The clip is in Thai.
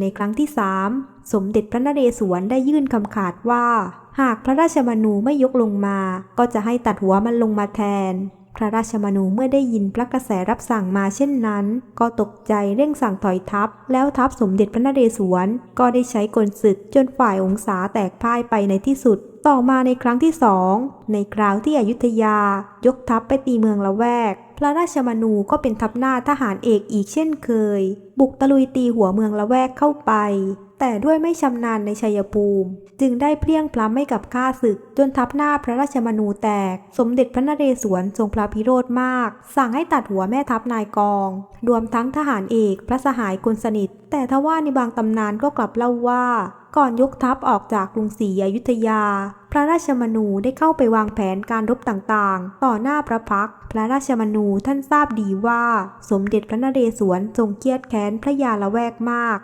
ในครั้งที่สามสมเด็จพระนเรศวรได้ยื่นคำขาดว่า หากพระราชมนูไม่ยกลงมา ก็จะให้ตัดหัวมันลงมาแทน พระราชมนูเมื่อได้ยินพระกระแสรับสั่งมาเช่นนั้น ก็ตกใจเร่งสั่งถอยทัพ แล้วทัพสมเด็จพระนเรศวรก็ได้ใช้กลศึกจนฝ่ายองศาแตกพ่ายไปในที่สุดต่อมาในครั้งที่สองในคราวที่อยุธยา ยกทัพไปตีเมืองละแวก พระราชมนูก็เป็นทัพหน้าทหารเอกอีกเช่นเคย บุกตะลุยตีหัวเมืองละแวกเข้าไป แต่ด้วยไม่ชำนาญในชัยภูมิ จึงได้เพลียงพล้ำให้กับข้าศึก จนทับหน้าพระราชมนูแตก สมเด็จพระนเรศวรทรงพระพิโรธมาก สั่งให้ตัดหัวแม่ทัพนายกอง รวมทั้งทหารเอกพระสหายคนสนิท แต่ทว่าในบางตำนานก็กลับเล่าว่า ก่อนยกทัพออกจากกรุงศรีอยุธยา พระราชมนูได้เข้าไปวางแผนการรบต่างๆ ต่อหน้าพระพัก พระราชมนูท่านทราบดีว่า สมเด็จพระนเรศวรทรงเครียดแค้นพระยาละแวกมาก